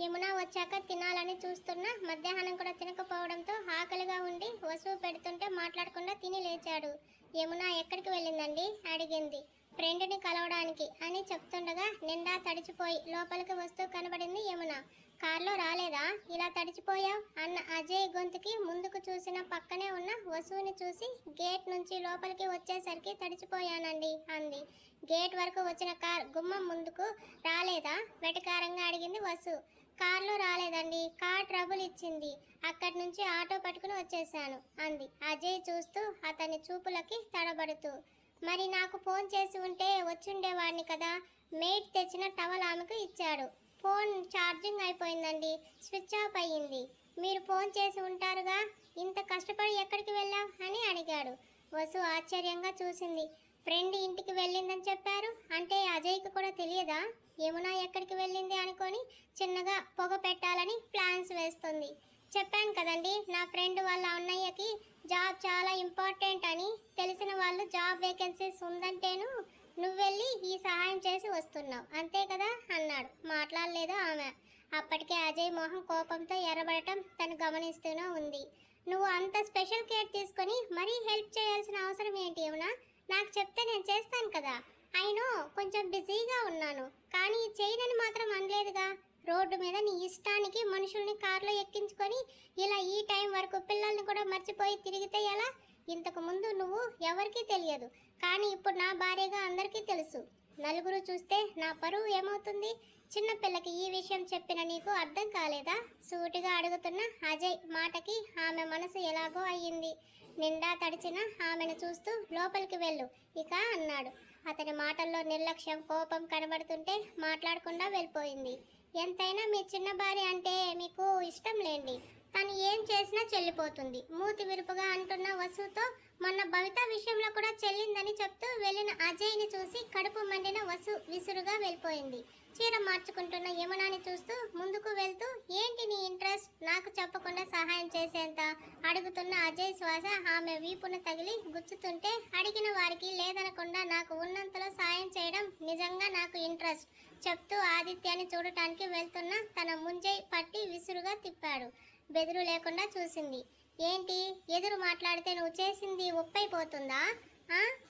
యమున వచ్చాక తినాలని చూస్తున్నా మధ్యాహ్నం కూడా తినకపోవడంతో ఆకలిగా ఉండి వసువు పెడుతుంటే మాట్లాడకుండా తిని లేచాడు. యమున ఎక్కడికి వెళ్ళిందండి? అడిగింది. ఫ్రెండ్ని కలవడానికి అని చెప్తుండగా నిండా తడిచిపోయి లోపలికి వస్తూ కనబడింది యమున. కారులో రాలేదా? ఇలా తడిచిపోయావు? అన్న అజయ్ గొంతుకి ముందుకు చూసిన పక్కనే ఉన్న వసువుని చూసి గేట్ నుంచి లోపలికి వచ్చేసరికి తడిచిపోయానండి అంది. గేట్ వరకు వచ్చిన కార్ గుమ్మం ముందుకు రాలేదా? వెటకారంగా అడిగింది వసు. కార్లో రాలేదండి. కార్ ట్రబుల్ ఇచ్చింది. అక్కడి నుంచి ఆటో పట్టుకుని వచ్చేసాను అంది. అజయ్ చూస్తూ అతని చూపులకి తడబడుతూ మరి నాకు ఫోన్ చేసి ఉంటే వచ్చుండేవాడిని కదా. మేట్ తెచ్చిన టవల్ ఆమెకు ఇచ్చాడు. ఫోన్ ఛార్జింగ్ అయిపోయిందండి. స్విచ్ ఆఫ్ అయ్యింది. మీరు ఫోన్ చేసి ఉంటారుగా? ఇంత కష్టపడి ఎక్కడికి వెళ్ళావు అని అడిగాడు. వసు ఆశ్చర్యంగా చూసింది. ఫ్రెండ్ ఇంటికి వెళ్ళిందని చెప్పారు? అంటే అజయ్కి కూడా తెలియదా? యమున ఎక్కడికి వెళ్ళింది అనుకొని చిన్నగా పొగ పెట్టాలని ప్లాన్స్ వేస్తుంది. చెప్పాను కదండి నా ఫ్రెండ్ వాళ్ళ అన్నయ్యకి జాబ్ చాలా ఇంపార్టెంట్ అని తెలిసిన వాళ్ళు జాబ్ వేకెన్సీస్ ఉందంటేను నువ్వెళ్ళి ఈ సహాయం చేసి వస్తున్నావు. అంతే కదా అన్నాడు. మాట్లాడలేదు ఆమె. అప్పటికే అజయ్ మోహన్ కోపంతో ఎర్రబడటం తను గమనిస్తూనే ఉంది. నువ్వు అంత స్పెషల్ కేర్ తీసుకొని మరీ హెల్ప్ చేయాల్సిన అవసరం ఏంటి ఏమన్నా నాకు చెప్తే నేను చేస్తాను కదా. అయినో కొంచెం బిజీగా ఉన్నాను. కానీ చేయనని మాత్రం అనలేదుగా. రోడ్డు మీద నీ ఇష్టానికి మనుషుల్ని కారులో ఎక్కించుకొని ఇలా ఈ టైం వరకు పిల్లల్ని కూడా మర్చిపోయి తిరిగితే ఎలా? ఇంతకు ముందు నువ్వు ఎవరికీ తెలియదు. కానీ ఇప్పుడు నా భార్యగా అందరికీ తెలుసు. నలుగురు చూస్తే నా పరువు ఏమవుతుంది? చిన్నపిల్లకి ఈ విషయం చెప్పిన నీకు అర్థం కాలేదా? సూటిగా అడుగుతున్న అజయ్ మాటకి ఆమె మనసు ఎలాగో అయ్యింది. నిండా తడిచిన ఆమెను చూస్తూ లోపలికి వెళ్ళు ఇక అన్నాడు. అతని మాటల్లో నిర్లక్ష్యం కోపం కనబడుతుంటే మాట్లాడకుండా వెళ్ళిపోయింది. ఎంతైనా మీ చిన్న భార్య అంటే మీకు ఇష్టం లేండి. తను ఏం చేసినా చెల్లిపోతుంది. మూతి విరుపుగా అంటున్న వసుతో మొన్న భవిత విషయంలో కూడా చెల్లిందని చెప్తూ వెళ్ళిన అజయ్ని చూసి కడుపు మండిన వసు విసురుగా వెళ్ళిపోయింది. చీర మార్చుకుంటున్న యమునాని చూస్తూ ముందుకు వెళ్తూ ఏంటి నీ ఇంట్రెస్ట్? నాకు చెప్పకుండా సహాయం చేసేంత? అడుగుతున్న అజయ్ శ్వాస ఆమె వీపున తగిలి గుచ్చుతుంటే అడిగిన వారికి లేదనకుండా నాకు ఉన్నంతలో సాయం చేయడం నిజంగా నాకు ఇంట్రెస్ట్ చెప్తూ ఆదిత్యాన్ని చూడటానికి వెళ్తున్న తన ముంజై పట్టి విసురుగా తిప్పాడు. బెదురు లేకుండా చూసింది. ఏంటి? ఎదురు మాట్లాడితే నువ్వు చేసింది ఉప్పైపోతుందా?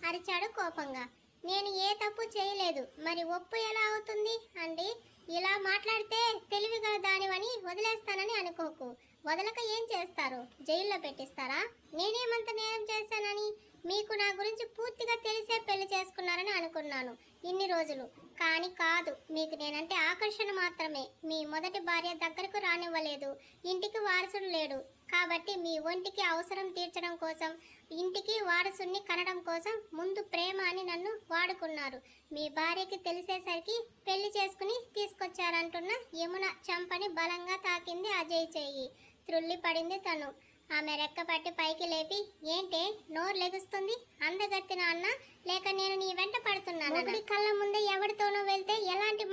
అరిచాడు కోపంగా. నేను ఏ తప్పు చేయలేదు. మరి ఒప్పు ఎలా అవుతుంది అండి? ఇలా మాట్లాడితే తెలివి గల దానివని వదిలేస్తానని అనుకోకు. వదలక ఏం చేస్తారు? జైల్లో పెట్టిస్తారా? నేనేమంత నేరం చేశానని? మీకు నా గురించి పూర్తిగా తెలిసే పెళ్ళి చేసుకున్నారని అనుకున్నాను ఇన్ని రోజులు. కానీ కాదు మీకు నేనంటే ఆకర్షణ మాత్రమే. మీ మొదటి భార్య దగ్గరకు రానివ్వలేదు. ఇంటికి వారసుడు లేడు. కాబట్టి మీ ఒంటికి అవసరం తీర్చడం కోసం ఇంటికి వారసుని కనడం కోసం ముందు ప్రేమ అని నన్ను వాడుకున్నారు. మీ భార్యకి తెలిసేసరికి పెళ్ళి చేసుకుని తీసుకొచ్చారంటున్న యమున చంపని బలంగా తాకింది అజయ్ చేయి త్రుల్లి పడింది తను. ఆమె రెక్కపట్టి పైకి లేపి ఏంటే నోరు లెగుస్తుంది? అందగత్తిన అన్న లేక నేను నీ వెంట పడుతున్నాను కళ్ళ ముందే ఎవరితోనో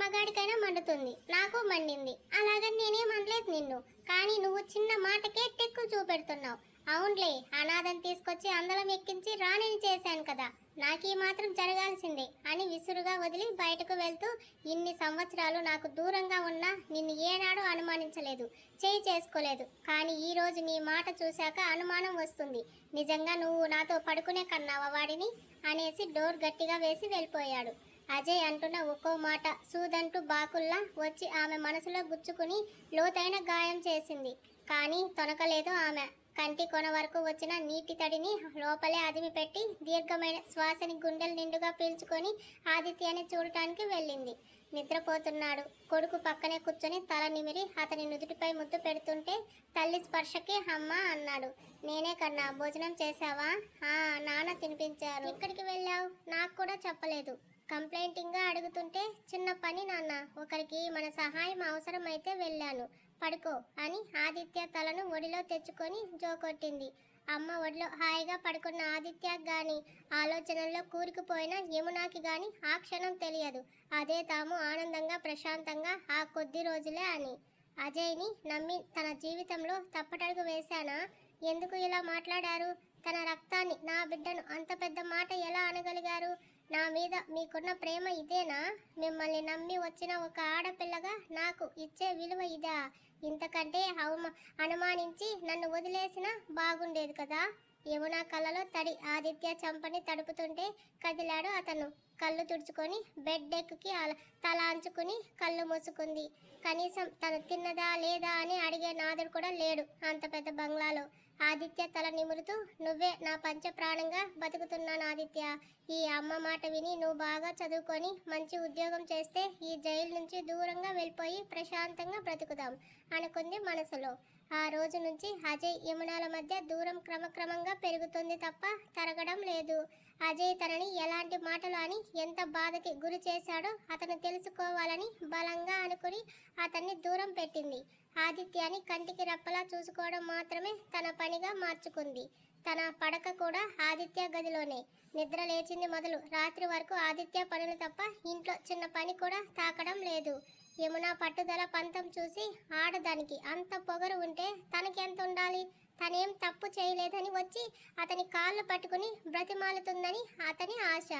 మగాడికైనా మండుతుంది. నాకు మండింది. అలాగని నేనేం అనలేదు నిన్ను. కానీ నువ్వు చిన్న మాటకే టెక్కు చూపెడుతున్నావు. అవునులే అనాథం తీసుకొచ్చి అందలం ఎక్కించి రాణిని చేశాను కదా. నాకు మాత్రం జరగాల్సిందే అని విసురుగా వదిలి బయటకు వెళ్తూ ఇన్ని సంవత్సరాలు నాకు దూరంగా ఉన్నా నిన్ను ఏనాడు అనుమానించలేదు. చేయి చేసుకోలేదు. కానీ ఈరోజు నీ మాట చూశాక అనుమానం వస్తుంది. నిజంగా నువ్వు నాతో పడుకునే కన్నావా వాడిని? అనేసి డోర్ గట్టిగా వేసి వెళ్ళిపోయాడు. అజయ్ అంటున్న ఒక్కో మాట సూదంటూ బాకుల్లా వచ్చి ఆమె మనసులో గుచ్చుకుని లోతైన గాయం చేసింది. కానీ తొనకలేదు ఆమె. కంటి కొన వరకు వచ్చిన నీటి తడిని లోపలే అదిమిపెట్టి దీర్ఘమైన శ్వాసని గుండెలు నిండుగా పీల్చుకొని ఆదిత్యాన్ని చూడటానికి వెళ్ళింది. నిద్రపోతున్నాడు. కొడుకు పక్కనే కూర్చొని తల నిమిరి అతని నుదుటిపై ముద్దు పెడుతుంటే తల్లి స్పర్శకి అమ్మ అన్నాడు. నేనే కన్నా భోజనం చేశావా? ఆ నాన్న తినిపించారు. ఎక్కడికి వెళ్ళావు? నాకు కూడా చెప్పలేదు. కంప్లైంటింగ్గా అడుగుతుంటే చిన్న పని నాన్న ఒకరికి మన సహాయం అవసరమైతే వెళ్ళాను. పడుకో అని ఆదిత్య తలను ఒడిలో తెచ్చుకొని జోకొట్టింది అమ్మ ఒడిలో హాయిగా పడుకున్న ఆదిత్యకు గాని ఆలోచనల్లో కూరుకుపోయిన యమునాకి గాని ఆ క్షణం తెలియదు. అదే తాము ఆనందంగా ప్రశాంతంగా ఆ కొద్ది రోజులే అని. అజయ్ని నమ్మి తన జీవితంలో తప్పటడుగు వేశానా? ఎందుకు ఇలా మాట్లాడారు? తన రక్తాన్ని నా బిడ్డను అంత పెద్ద మాట ఎలా అనగలిగారు? నా మీద మీకున్న ప్రేమ ఇదేనా? మిమ్మల్ని నమ్మి వచ్చిన ఒక ఆడపిల్లగా నాకు ఇచ్చే విలువ ఇదా? ఇంతకంటే అవమ అనుమానించి నన్ను వదిలేసినా బాగుండేది కదా? యమునా కళ్ళలో తడి ఆదిత్య చంపని తడుపుతుంటే కదిలాడు అతను. కళ్ళు తుడుచుకొని బెడ్ డెక్కి అల- తల అంచుకుని కళ్ళు మూసుకుంది. కనీసం తను తిన్నదా లేదా అని అడిగే నాదుడు కూడా లేడు అంత పెద్ద బంగ్లాలో. ఆదిత్య తల నిమురుతూ నువ్వే నా పంచ ప్రాణంగా బతుకుతున్నాను ఆదిత్య. ఈ అమ్మ మాట విని నువ్వు బాగా చదువుకొని మంచి ఉద్యోగం చేస్తే ఈ జైలు నుంచి దూరంగా వెళ్ళిపోయి ప్రశాంతంగా బ్రతుకుదాం అనుకుంది మనసులో. ఆ రోజు నుంచి అజయ్ యమునాల మధ్య దూరం క్రమక్రమంగా పెరుగుతుంది తప్ప తరగడం లేదు. అజయ్ తనని ఎలాంటి మాటలు అని ఎంత బాధకి గురి చేశాడో అతను తెలుసుకోవాలని బలంగా అనుకుని అతన్ని దూరం పెట్టింది. ఆదిత్యాన్ని కంటికి రెప్పలా చూసుకోవడం మాత్రమే తన పనిగా మార్చుకుంది. తన పడక కూడా ఆదిత్య గదిలోనే. నిద్ర లేచింది మొదలు. రాత్రి వరకు ఆదిత్య పనులు తప్ప ఇంట్లో చిన్న పని కూడా తాకడం లేదు. యమున పట్టుదల పంతం చూసి ఆడదానికి అంత పొగరు ఉంటే తనకి ఎంత ఉండాలి తనేం తప్పు చేయలేదని వచ్చి అతని కాళ్ళు పట్టుకుని బ్రతిమాలుతుందని అతని ఆశ.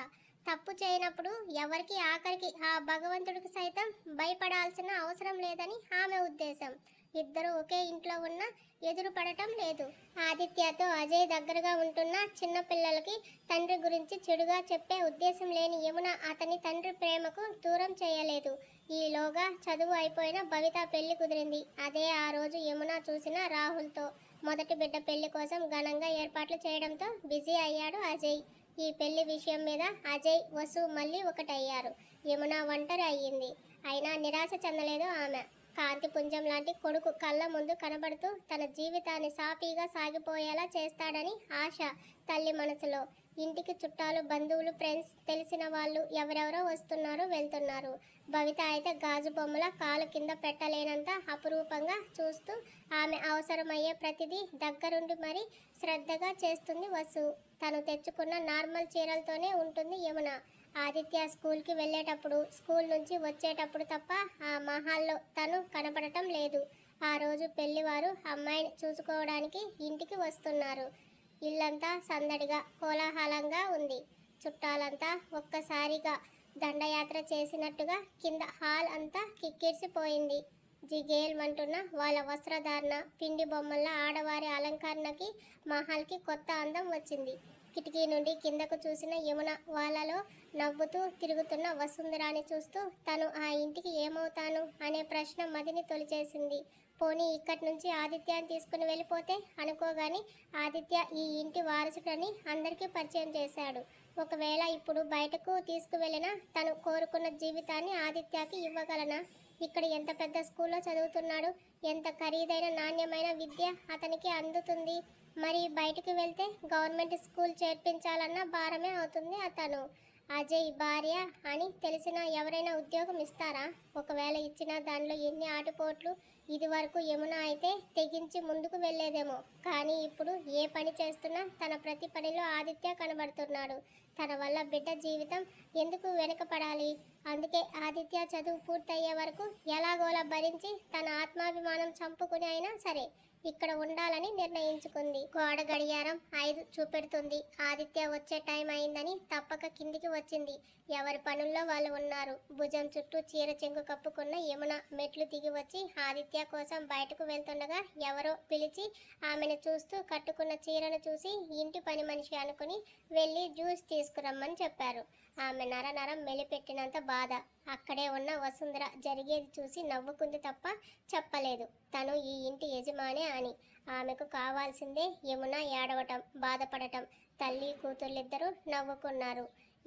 తప్పు చేయనప్పుడు ఎవరికి ఆఖరికి ఆ భగవంతుడికి సైతం భయపడాల్సిన అవసరం లేదని ఆమె ఉద్దేశం. ఇద్దరు ఒకే ఇంట్లో ఉన్న ఎదురు పడటం లేదు. ఆదిత్యతో అజయ్ దగ్గరగా ఉంటున్న చిన్నపిల్లలకి తండ్రి గురించి చెడుగా చెప్పే ఉద్దేశం లేని యమున అతని తండ్రి ప్రేమకు దూరం చేయలేదు. ఈలోగా చదువు అయిపోయిన భవిత పెళ్ళి కుదిరింది. అదే ఆ రోజు యమున చూసిన రాహుల్తో. మొదటి బిడ్డ పెళ్ళి కోసం ఘనంగా ఏర్పాట్లు చేయడంతో బిజీ అయ్యాడు అజయ్. ఈ పెళ్ళి విషయం మీద అజయ్ వసు మళ్ళీ ఒకటయ్యారు. యమున ఒంటరి అయ్యింది. అయినా నిరాశ చెందలేదు ఆమె. కాంతి పుంజం లాంటి కొడుకు కళ్ళ ముందు కనబడుతూ తన జీవితాన్ని సాఫీగా సాగిపోయేలా చేస్తాడని ఆశ తల్లి మనసులో. ఇంటికి చుట్టాలు బంధువులు ఫ్రెండ్స్ తెలిసిన వాళ్ళు ఎవరెవరో వస్తున్నారు వెళ్తున్నారు. భవిత అయితే గాజు బొమ్మల కాలు కింద పెట్టలేనంత అపురూపంగా చూస్తూ ఆమె అవసరమయ్యే ప్రతిదీ దగ్గరుండి మరి శ్రద్ధగా చేస్తుంది వసు. తను తెచ్చుకున్న నార్మల్ చీరలతోనే ఉంటుంది యమున. ఆదిత్య స్కూల్కి వెళ్ళేటప్పుడు స్కూల్ నుంచి వచ్చేటప్పుడు తప్ప ఆ మహాల్లో తను కనపడటం లేదు. ఆ రోజు పెళ్ళివారు అమ్మాయిని చూసుకోవడానికి ఇంటికి వస్తున్నారు. ఇల్లంతా సందడిగా కోలాహలంగా ఉంది. చుట్టాలంతా ఒక్కసారిగా దండయాత్ర చేసినట్టుగా కింద హాల్ అంతా కిక్కిరిసిపోయింది. జిగేల్మంటున్న వాళ్ళ వస్త్రధారణ పిండి బొమ్మల ఆడవారి అలంకరణకి మహల్కి కొత్త అందం వచ్చింది. కిటికీ నుండి కిందకు చూసిన యమున వాళ్ళలో నవ్వుతూ తిరుగుతున్న వసుంధరాని చూస్తూ తను ఆ ఇంటికి ఏమవుతాను అనే ప్రశ్న మదిని తొలిచేసింది. పోనీ ఇక్కడి నుంచి ఆదిత్యాన్ని తీసుకుని వెళ్ళిపోతే అనుకోగాని ఆదిత్య ఈ ఇంటి వారసుడని అందరికీ పరిచయం చేశాడు. ఒకవేళ ఇప్పుడు బయటకు తీసుకువెళ్ళినా తను కోరుకున్న జీవితాన్ని ఆదిత్యకి ఇవ్వగలనా? ఇక్కడ ఎంత పెద్ద స్కూల్లో చదువుతున్నాడు? ఎంత ఖరీదైన నాణ్యమైన విద్య అతనికి అందుతుంది? మరి బయటికి వెళ్తే గవర్నమెంట్ స్కూల్ చేర్పించాలన్న భారమే అవుతుంది అతను. అజయ్ భార్య అని తెలిసిన ఎవరైనా ఉద్యోగం ఇస్తారా? ఒకవేళ ఇచ్చిన దానిలో ఎన్ని ఆటుపోట్లు ఇది వరకు యమున అయితే తెగించి ముందుకు వెళ్ళేదేమో. కానీ ఇప్పుడు ఏ పని చేస్తున్నా తన ప్రతి పనిలో ఆదిత్య కనబడుతున్నాడు. తన వల్ల బిడ్డ జీవితం ఎందుకు వెనుకపడాలి? అందుకే ఆదిత్య చదువు పూర్తయ్యే వరకు ఎలాగోలా భరించి తన ఆత్మాభిమానం చంపుకుని అయినా సరే ఇక్కడ ఉండాలని నిర్ణయించుకుంది. గోడ గడియారం ఐదు చూపెడుతుంది. ఆదిత్య వచ్చే టైం అయిందని తప్పక కిందికి వచ్చింది. ఎవరి పనుల్లో వాళ్ళు ఉన్నారు? భుజం చుట్టూ చీర చెంగు కప్పుకున్న యమున మెట్లు దిగి వచ్చి ఆదిత్య కోసం బయటకు వెళ్తుండగా ఎవరో పిలిచి ఆమెను చూస్తూ కట్టుకున్న చీరను చూసి ఇంటి పని మనిషి అనుకుని వెళ్ళి జ్యూస్ తీసుకురమ్మని చెప్పారు. ఆమె నర నరం మెలిపెట్టినంత బాధ. అక్కడే ఉన్న వసుంధర జరిగేది చూసి నవ్వుకుంది తప్ప చెప్పలేదు. తను ఈ ఇంటి యజమానే అని. ఆమెకు కావాల్సిందే యమున ఏడవటం బాధపడటం. తల్లి కూతుర్లిద్దరూ నవ్వుకున్నారు.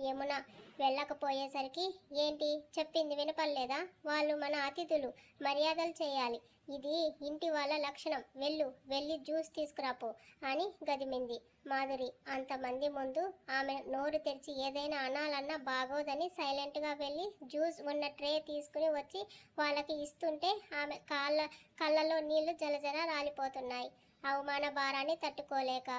యమున వెళ్ళకపోయేసరికి ఏంటి? చెప్పింది వినపడలేదా? వాళ్ళు మన అతిథులు మర్యాదలు చేయాలి. ఇది ఇంటి వాళ్ళ లక్షణం. వెళ్ళు వెళ్ళి జ్యూస్ తీసుకురాపో అని గదిమింది. మాధురి అంతమంది ముందు ఆమె నోరు తెరిచి ఏదైనా అనాలన్నా బాగోదని సైలెంట్గా వెళ్ళి జ్యూస్ ఉన్న ట్రే తీసుకుని వచ్చి వాళ్ళకి ఇస్తుంటే ఆమె కాళ్ళ కళ్ళలో నీళ్ళు జలజల రాలిపోతున్నాయి. అవమాన భారాన్ని తట్టుకోలేక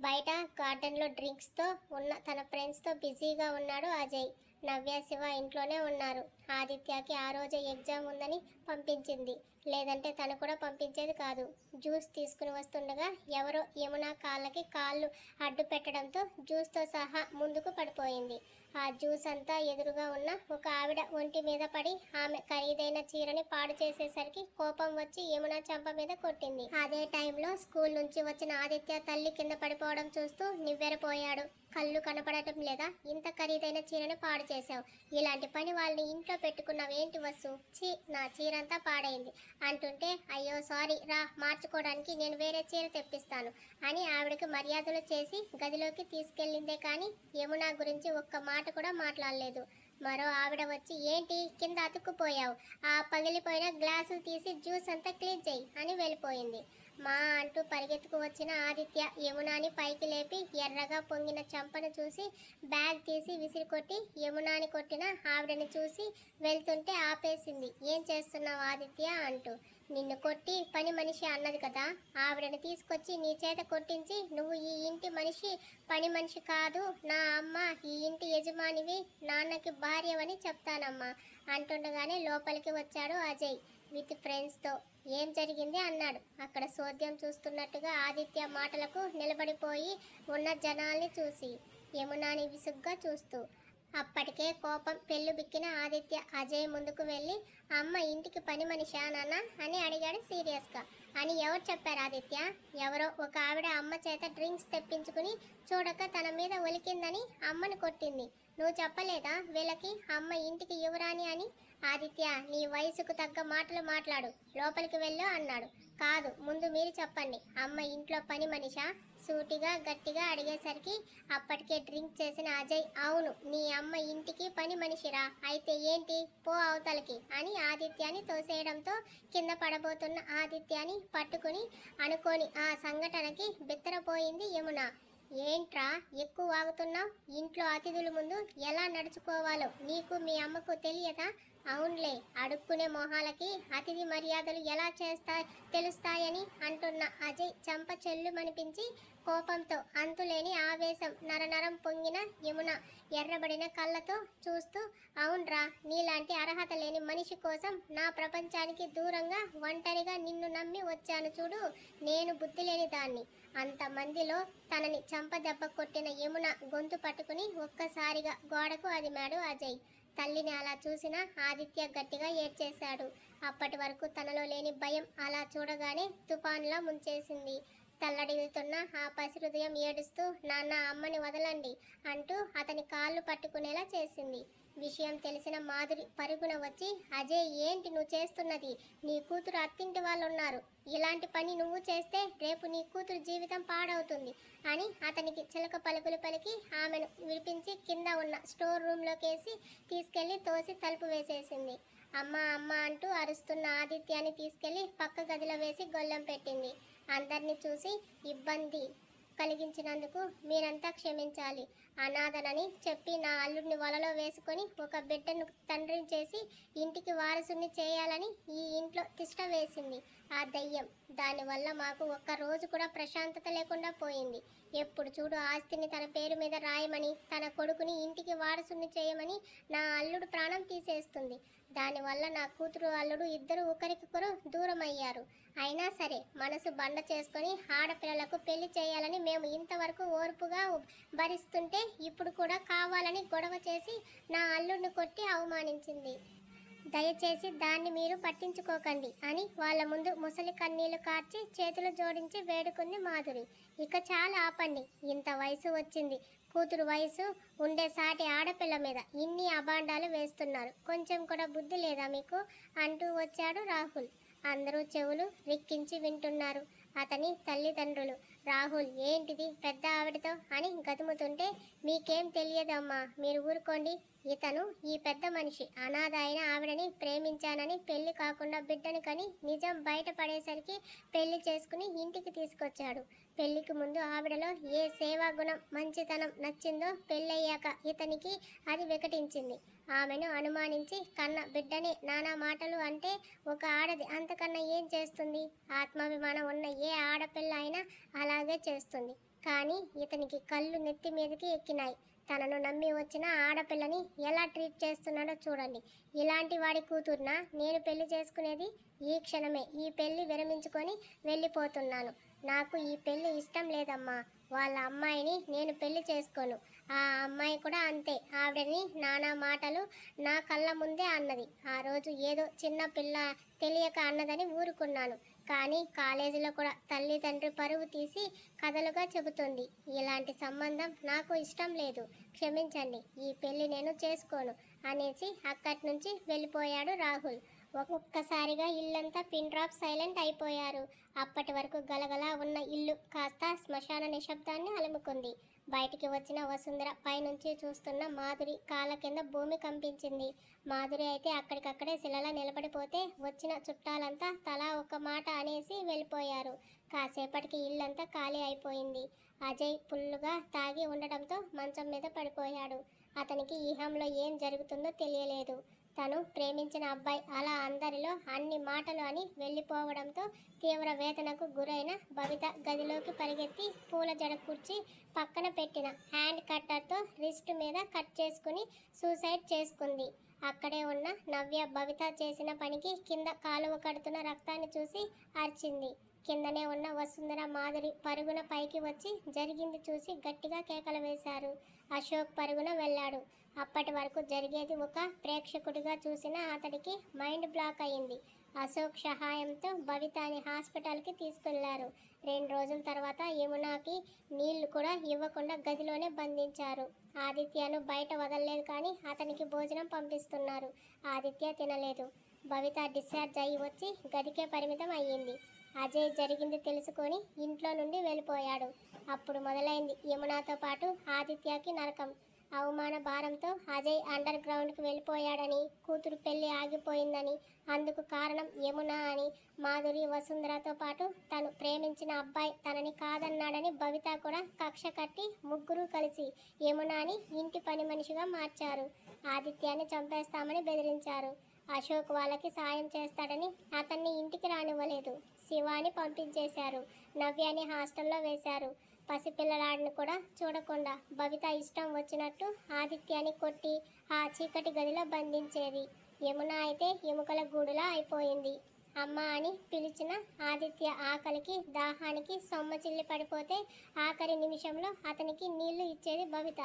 బయట గార్డెన్లో డ్రింక్స్తో ఉన్న తన ఫ్రెండ్స్తో బిజీగా ఉన్నాడు అజయ్. నవ్య శివ ఇంట్లోనే ఉన్నారు. ఆదిత్యకి ఆ రోజే ఎగ్జామ్ ఉందని పంపించింది. లేదంటే తను కూడా పంపించేది కాదు. జ్యూస్ తీసుకుని వస్తుండగా ఎవరో యమున కాళ్ళకి కాళ్ళు అడ్డు పెట్టడంతో జ్యూస్తో సహా ముందుకు పడిపోయింది. ఆ జ్యూస్ అంతా ఎదురుగా ఉన్న ఒక ఆవిడ ఒంటి మీద పడి ఆమె ఖరీదైన చీరని పాడు చేసేసరికి కోపం వచ్చి యమున చంప మీద కొట్టింది. అదే టైంలో స్కూల్ నుంచి వచ్చిన ఆదిత్య తల్లి కింద పడిపోవడం చూస్తూ నివ్వెరపోయాడు. కళ్ళు కనపడటం లేదా ఇంత ఖరీదైన చీరని పాడు చేశావు. ఇలాంటి పని వాళ్ళని ఇంట్లో పెట్టుకున్నావేంటి వసు? చీ నా చీరంతా పాడైంది. అంటుంటే అయ్యో సారీ రా మార్చుకోవడానికి నేను వేరే చీర తెప్పిస్తాను అని ఆవిడకి మర్యాదలు చేసి గదిలోకి తీసుకెళ్ళిందే కానీ యమున గురించి ఒక్క మాట కూడా మాట్లాడలేదు. మరో ఆవిడ వచ్చి ఏంటి? కింద అతుక్కుపోయావు. ఆ పగిలిపోయిన గ్లాసులు తీసి జ్యూస్ అంతా క్లీన్ చేయి అని వెళ్ళిపోయింది. మా అంటూ పరిగెత్తుకు వచ్చిన ఆదిత్య యమునాని పైకి లేపి ఎర్రగా పొంగిన చంపను చూసి బ్యాగ్ తీసి విసిరి కొట్టి యమునాని కొట్టిన ఆవిడని చూసి వెళ్తుంటే ఆపేసింది. ఏం చేస్తున్నావు ఆదిత్య? అంటూ. నిన్ను కొట్టి పని మనిషి అన్నది కదా. ఆవిడని తీసుకొచ్చి నీ చేత కొట్టించి నువ్వు ఈ ఇంటి మనిషి పని మనిషి కాదు. నా అమ్మ ఈ ఇంటి యజమానివి నాన్నకి భార్యవని చెప్తానమ్మా అంటుండగానే లోపలికి వచ్చాడు అజయ్. విత్ ఫ్రెండ్స్తో ఏం జరిగింది అన్నాడు. అక్కడ సోద్యం చూస్తున్నట్టుగా ఆదిత్య మాటలకు నిలబడిపోయి ఉన్న జనాల్ని చూసి యమునాని విసుగ్గా చూస్తూ. అప్పటికే కోపం పెళ్ళు బిక్కిన ఆదిత్య అజయ్ ముందుకు వెళ్ళి అమ్మ ఇంటికి పని మనిషా నాన్న? అని అడిగాడు సీరియస్గా. అని ఎవరు చెప్పారు ఆదిత్య? ఎవరో ఒక ఆవిడ అమ్మ చేత డ్రింక్స్ తెప్పించుకుని చూడక తన మీద ఒలికిందని అమ్మని కొట్టింది. నువ్వు చెప్పలేదా వీళ్ళకి? అమ్మ ఇంటికి యువరాని అని ఆదిత్య నీ వయసుకు తగ్గ మాటలు మాట్లాడు. లోపలికి వెళ్ళు అన్నాడు. కాదు ముందు మీరు చెప్పండి. అమ్మ ఇంట్లో పని మనిషా? సూటిగా గట్టిగా అడిగేసరికి అప్పటికే డ్రింక్ చేసిన అజయ్ అవును నీ అమ్మ ఇంటికి పని మనిషిరా? అయితే ఏంటి? పో అవతలకి అని ఆదిత్యాన్ని తోసేయడంతో కింద పడబోతున్న ఆదిత్యాన్ని పట్టుకుని అనుకోని ఆ సంఘటనకి బిత్తరపోయింది యమున. ఏంట్రా ఎక్కువ వాగుతున్నావు ఇంట్లో అతిథుల ముందు ఎలా నడుచుకోవాలో నీకు మీ అమ్మకు తెలియదా? అవునులే అడుక్కునే మొహాలకి అతిథి మర్యాదలు ఎలా చేస్తా తెలుస్తాయని అంటున్న అజయ్ చంప చెల్లుమనిపించి కోపంతో అంతులేని ఆవేశం నరనరం పొంగిన యమున ఎర్రబడిన కళ్ళతో చూస్తూ అవునరా నీలాంటి అర్హత లేని మనిషి కోసం నా ప్రపంచానికి దూరంగా ఒంటరిగా నిన్ను నమ్మి వచ్చాను చూడు నేను బుద్ధి లేని దాన్ని అంతమందిలో తనని చంప దెబ్బ కొట్టిన యమున గొంతు పట్టుకుని ఒక్కసారిగా గోడకు అదిమాడు అజయ్. తల్లిని అలా చూసిన ఆదిత్య గట్టిగా ఏడ్చేశాడు. అప్పటి వరకు తనలో లేని భయం అలా చూడగానే తుఫాన్లా ముంచేసింది. తల్లడిల్లుతున్న ఆ పసి హృదయం ఏడుస్తూ నాన్న అమ్మని వదలండి అంటూ అతని కాళ్ళు పట్టుకునేలా చేసింది. విషయం తెలిసిన మాధురి పరుగున వచ్చి అజయ్ ఏంటి నువ్వు చేస్తున్నది? నీ కూతురు అత్తింటి వాళ్ళు ఉన్నారు ఇలాంటి పని నువ్వు చేస్తే రేపు నీ కూతురు జీవితం పాడవుతుంది అని అతనికి చిలక పలుకులు పలికి ఆమెను విడిపించి కింద ఉన్న స్టోర్ రూమ్లోకేసి తీసుకెళ్ళి తోసి తలుపు వేసేసింది. అమ్మ అమ్మ అంటూ అరుస్తున్న ఆదిత్యాన్ని తీసుకెళ్ళి పక్క గదిలో వేసి గొల్లెం పెట్టింది. అందరినీ చూసి ఇబ్బంది. కలిగించినందుకు మీరంతా క్షమించాలి. అనాథనని చెప్పి నా అల్లుడిని వలలో వేసుకొని ఒక బిడ్డను తండ్రిని చేసి ఇంటికి వారసుని చేయాలని ఈ ఇంట్లో తిష్ట వేసింది. ఆ దయ్యం దానివల్ల మాకు ఒక్క రోజు కూడా ప్రశాంతత లేకుండా పోయింది. ఎప్పుడు చూడు ఆస్తిని తన పేరు మీద రాయమని తన కొడుకుని ఇంటికి వారసుని చేయమని నా అల్లుడు ప్రాణం తీసేస్తుంది. దానివల్ల నా కూతురు అల్లుడు ఇద్దరు ఒకరికొకరు దూరం అయ్యారు అయినా సరే మనసు బండ చేసుకొని ఆడపిల్లలకు పెళ్ళి చేయాలని మేము ఇంతవరకు ఓర్పుగా భరిస్తుంటే ఇప్పుడు కూడా కావాలని గొడవ చేసి నా అల్లుడిని కొట్టి అవమానించింది. దయచేసి దాన్ని మీరు పట్టించుకోకండి అని వాళ్ళ ముందు ముసలి కన్నీళ్ళు కార్చి చేతులు జోడించి వేడుకుంది మాధురి. ఇక చాలా ఆపండి. ఇంత వయసు వచ్చింది. కూతురు వయసు ఉండే సాటి ఆడపిల్ల మీద ఇన్ని అభాండాలు వేస్తున్నారు. కొంచెం కూడా బుద్ధి లేదా మీకు? అంటూ వచ్చాడు రాహుల్. అందరూ చెవులు రిక్కించి వింటున్నారు. అతని తల్లిదండ్రులు. రాహుల్ ఏంటిది పెద్ద ఆవిడతో అని గతుముతుంటే మీకేం తెలియదమ్మా మీరు ఊరుకోండి. ఇతను ఈ పెద్ద మనిషి. అనాథ అయిన ఆవిడని ప్రేమించానని పెళ్ళి కాకుండా బిడ్డను కని నిజం బయటపడేసరికి పెళ్ళి చేసుకుని ఇంటికి తీసుకొచ్చాడు. పెళ్ళికి ముందు ఆవిడలో ఏ సేవా గుణం మంచితనం నచ్చిందో పెళ్ళయ్యాక ఇతనికి అది వికటించింది. ఆమెను అనుమానించి కన్న బిడ్డని నానా మాటలు అంటే ఒక ఆడది అంతకన్నా ఏం చేస్తుంది? ఆత్మాభిమానం ఉన్న ఏ ఆడపిల్ల అయినా అలాగే చేస్తుంది. కానీ ఇతనికి కళ్ళు నెత్తి మీదకి ఎక్కినాయి. తనను నమ్మి వచ్చిన ఆడపిల్లని ఎలా ట్రీట్ చేస్తున్నాడో చూడండి. ఇలాంటి వాడి కూతుర్న? నేను పెళ్ళి చేసుకునేది ఈ క్షణమే. ఈ పెళ్ళి విరమించుకొని వెళ్ళిపోతున్నాను. నాకు ఈ పెళ్ళి ఇష్టం లేదమ్మా. వాళ్ళ అమ్మాయిని నేను పెళ్ళి చేసుకోను. ఆ అమ్మాయి కూడా అంతే. ఆవిడని నానా మాటలు నా కళ్ళ ముందే అన్నది. ఆ రోజు ఏదో చిన్న పిల్ల తెలియక అన్నదని ఊరుకున్నాను. కానీ కాలేజీలో కూడా తల్లి తండ్రి పరువు తీసి కథలుగా చెబుతుంది. ఇలాంటి సంబంధం నాకు ఇష్టం లేదు. క్షమించండి ఈ పెళ్ళి నేను చేసుకోను అనేసి అక్కడి నుంచి వెళ్ళిపోయాడు రాహుల్. ఒక్కొక్కసారిగా ఇల్లంతా పిన్ డ్రాప్ సైలెంట్ అయిపోయారు. అప్పటి వరకు గలగల ఉన్న ఇల్లు కాస్త శ్మశాన నిశ్శబ్దాన్ని అలుముకుంది. బయటికి వచ్చిన వసుంధర పైనుంచి చూస్తున్న మాధురి కాళ్ళ కింద భూమి కంపించింది. మాధురి అయితే అక్కడికక్కడే శిలలా నిలబడిపోతే వచ్చిన చుట్టాలంతా తలా ఒక మాట అనేసి వెళ్ళిపోయారు. కాసేపటికి ఇల్లంతా ఖాళీ అయిపోయింది. అజయ్ పుల్లుగా తాగి ఉండడంతో మంచం మీద పడిపోయాడు. అతనికి ఈహంలో ఏం జరుగుతుందో తెలియలేదు. తను ప్రేమించిన అబ్బాయి అలా అందరిలో అన్ని మాటలు అని వెళ్ళిపోవడంతో తీవ్ర వేదనకు గురైన బబిత గదిలోకి పరిగెత్తి పూల జడ కూర్చి పక్కన పెట్టిన హ్యాండ్ కట్టర్తో రిస్ట్ మీద కట్ చేసుకుని సూసైడ్ చేసుకుంది. అక్కడే ఉన్న నవ్య భవిత చేసిన పనికి కింద కాలువ కడుతున్న రక్తాన్ని చూసి అరిచింది. కిందనే ఉన్న వసుంధర మాధురి పరుగున పైకి వచ్చి జరిగింది చూసి గట్టిగా కేకలు వేశారు. అశోక్ పరుగున వెళ్ళాడు. అప్పటి వరకు జరిగేది ఒక ప్రేక్షకుడిగా చూసిన అతడికి మైండ్ బ్లాక్ అయింది అశోక్ సహాయంతో బవితాని హాస్పిటల్కి తీసుకెళ్ళారు. రెండు రోజుల తర్వాత యమునాకి నీళ్ళు కూడా ఇవ్వకుండా గదిలోనే బంధించారు. ఆదిత్యను బయట వదలలేదు కానీ అతనికి భోజనం పంపిస్తున్నారు. ఆదిత్య తినలేదు. బవిత డిశ్చార్జ్ అయ్యి వచ్చి గదికే పరిమితం అయ్యింది. అజయ్ జరిగింది తెలుసుకొని ఇంట్లో నుండి వెళ్ళిపోయాడు. అప్పుడు మొదలైంది యమునాతో పాటు ఆదిత్యకి నరకం. అవమాన భారంతో అజయ్ అండర్ గ్రౌండ్కి వెళ్ళిపోయాడని కూతురు పెళ్ళి ఆగిపోయిందని అందుకు కారణం యమున అని మాధురి వసుంధరతో పాటు తను ప్రేమించిన అబ్బాయి తనని కాదన్నాడని భవిత కూడా కక్ష కట్టి ముగ్గురు కలిసి యమునాని ఇంటి పని మనిషిగా మార్చారు. ఆదిత్యాన్ని చంపేస్తామని బెదిరించారు. అశోక్ వాళ్ళకి సాయం చేస్తాడని అతన్ని ఇంటికి రానివ్వలేదు. శివాని పంపించేశారు. నవ్యాని హాస్టల్లో వేశారు. పసిపిల్లలాడిని కూడా చూడకుండా బబిత ఇష్టం వచ్చినట్టు ఆదిత్యాన్ని కొట్టి ఆ చీకటి గదిలో బంధించేది. యమున అయితే ఎముకల గూడులా అయిపోయింది. అమ్మ అని పిలిచిన ఆదిత్య ఆకలికి దాహానికి సొమ్మ చిల్లి పడిపోతే ఆఖరి నిమిషంలో అతనికి నీళ్ళు ఇచ్చేది బబిత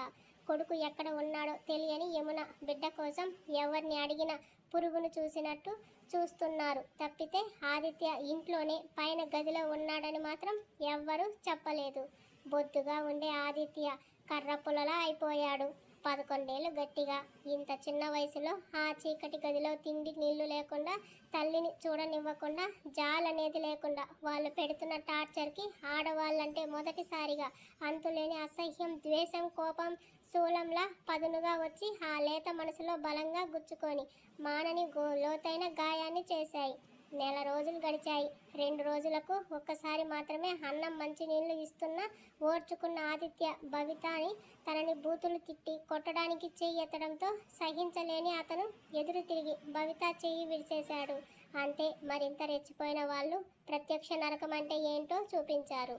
కొడుకు ఎక్కడ ఉన్నాడో తెలియని యమున బిడ్డ కోసం ఎవరిని అడిగినా పురుగును చూసినట్టు చూస్తున్నారు. తప్పితే ఆదిత్య ఇంట్లోనే పైన గదిలో ఉన్నాడని మాత్రం ఎవ్వరూ చెప్పలేదు. బొద్దుగా ఉండే ఆదిత్య కర్ర పుల్లలా అయిపోయాడు. పదకొండేళ్ళు గట్టిగా. ఇంత చిన్న వయసులో ఆ చీకటి గదిలో తిండి నీళ్ళు లేకుండా తల్లిని చూడనివ్వకుండా జాలనేది లేకుండా వాళ్ళు పెడుతున్న టార్చర్కి ఆడవాళ్ళంటే మొదటిసారిగా అంతులేని అసహ్యం ద్వేషం కోపం శూలంలా పదునుగా వచ్చి ఆ లేత మనసులో బలంగా గుచ్చుకొని మానని గో లోతైన గాయాన్ని చేశాయి. నెల రోజులు గడిచాయి. రెండు రోజులకు ఒక్కసారి మాత్రమే అన్నం మంచినీళ్ళు ఇస్తున్నా ఓర్చుకున్న ఆదిత్య భవితాని తనని బూతులు తిట్టి కొట్టడానికి చెయ్యి ఎత్తడంతో సహించలేని అతను ఎదురు తిరిగి భవిత చెయ్యి విడిచేశాడు అంతే మరింత రెచ్చిపోయిన వాళ్ళు ప్రత్యక్ష నరకం అంటే ఏంటో చూపించారు.